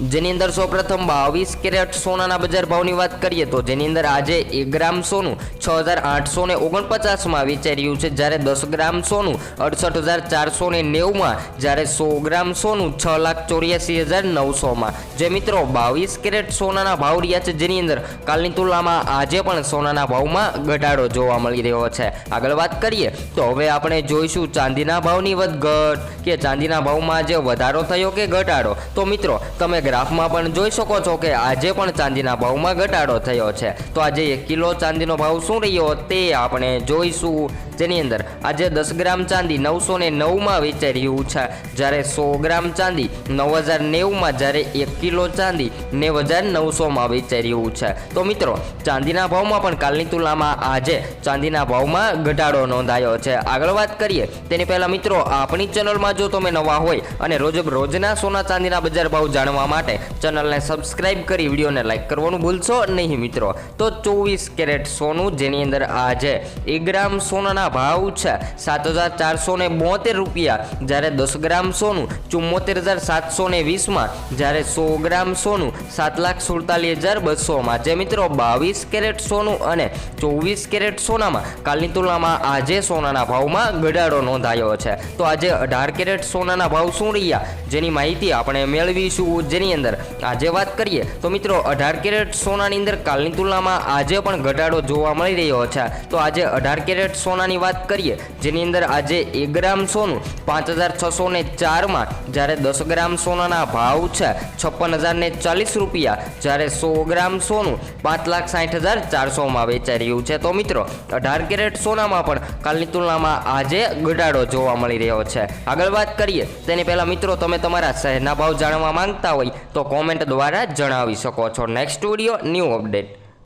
જેની અંદર સૌપ્રથમ બાવીસ કેરેટ સોનાના બજાર ભાવની વાત કરીએ તો જેની અંદર આજે એક ગ્રામ સોનું છ હજાર આઠસો ને ઓગણપચાસમાં વેચાઈ છે. જ્યારે દસ ગ્રામ સોનું અડસઠ હજાર ચારસો ને નેવુંમાં, જ્યારે સો ગ્રામ સોનું છ લાખ ચોર્યાસી હજાર નવસોમાં. જે મિત્રો બાવીસ કેરેટ સોનાના ભાવ રહ્યા છે જેની અંદર કાલની તુલનામાં આજે પણ સોનાના ભાવમાં ઘટાડો જોવા મળી રહ્યો છે. આગળ વાત કરીએ તો હવે આપણે જોઈશું ચાંદીના ભાવની વધઘટ કે ચાંદીના ભાવમાં આજે વધારો થયો કે ઘટાડો. તો મિત્રો, તમે ગ્રાફમાં પણ જોઈ શકો છો કે આજે પણ ચાંદીના ભાવમાં ઘટાડો થયો છે. તો આજે એક કિલો ચાંદીનો ભાવ શું રહ્યો તે આપણે જોઈશું. જેની અંદર આજે દસ ગ્રામ ચાંદી નવસો ને નવમાં વેચાઈ રહ્યું છે. જ્યારે સો ગ્રામ ચાંદી નવ હજાર નેવુંમાં, જ્યારે એક કિલો ચાંદી નેવ હજાર નવસોમાં વેચાઈ રહ્યું છે. તો મિત્રો, ચાંદીના ભાવમાં પણ કાલની તુલનામાં આજે ચાંદીના ભાવમાં ઘટાડો નોંધાયો છે. આગળ વાત કરીએ, તેની પહેલાં મિત્રો, આપણી ચેનલમાં જો તમે નવા હોય અને રોજ રોજના સોના ચાંદીના બજાર ભાવ જાણવા માટે ચેનલને સબસ્ક્રાઇબ કરી વિડીયોને લાઇક કરવાનું ભૂલશો નહીં મિત્રો. તો ચોવીસ કેરેટ સોનું, જેની અંદર આજે એક ગ્રામ સોનાના ભાવ છે. સાત હજાર ચારસો ને બોતેર રૂપિયા. જ્યારે દસ ગ્રામ સોનું ચુમ્મોતેર હજાર સાતસો ને વીસમાં. જ્યારે સો ગ્રામ સોનું સાત લાખ સુડતાલીસ હજાર બસોમાં. જે મિત્રો બાવીસ કેરેટ સોનું અને ચોવીસ કેરેટ સોનામાં કાલની તુલનામાં આજે સોનાના ભાવમાં ઘટાડો નોંધાયો છે. તો આજે અઢાર કેરેટ સોનાના ભાવ શું રહ્યા? જેની માહિતી આપણે મેળવીશું જેની અંદર. આજે વાત કરીએ તો મિત્રો અઢાર કેરેટ સોનાની અંદર કાલની તુલનામાં આજે પણ ઘટાડો જોવા મળી રહ્યો છે. તો આજે અઢાર કેરેટ સોનાની વાત કરીએ, જેની અંદર આજે એક ગ્રામ સોનું પાંચ હજાર છસો ને ચારમાં જ્યારે દસ ગ્રામ સોનાના ભાવ છે છપ્પન હજાર ને ચાલીસ રૂપિયા, જ્યારે સો ગ્રામ સોનું પાંચ લાખ સાઠ હજાર ચારસોમાં વેચાઈ રહ્યું છે. તો મિત્રો, અઢાર કેરેટ સોનામાં પણ કાલની તુલનામાં આજે ઘટાડો જોવા મળી રહ્યો છે. આગળ વાત કરીએ, તેની પહેલાં મિત્રો, તમે તમારા શહેરના ભાવ જાણવા માંગતા હોય તો કોમેન્ટ દ્વારા જણાવી શકો છો. Next video new update